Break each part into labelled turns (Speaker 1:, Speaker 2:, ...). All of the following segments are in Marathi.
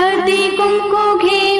Speaker 1: हृदय कुंको घे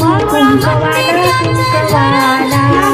Speaker 2: मोगरा तुमचा वाला.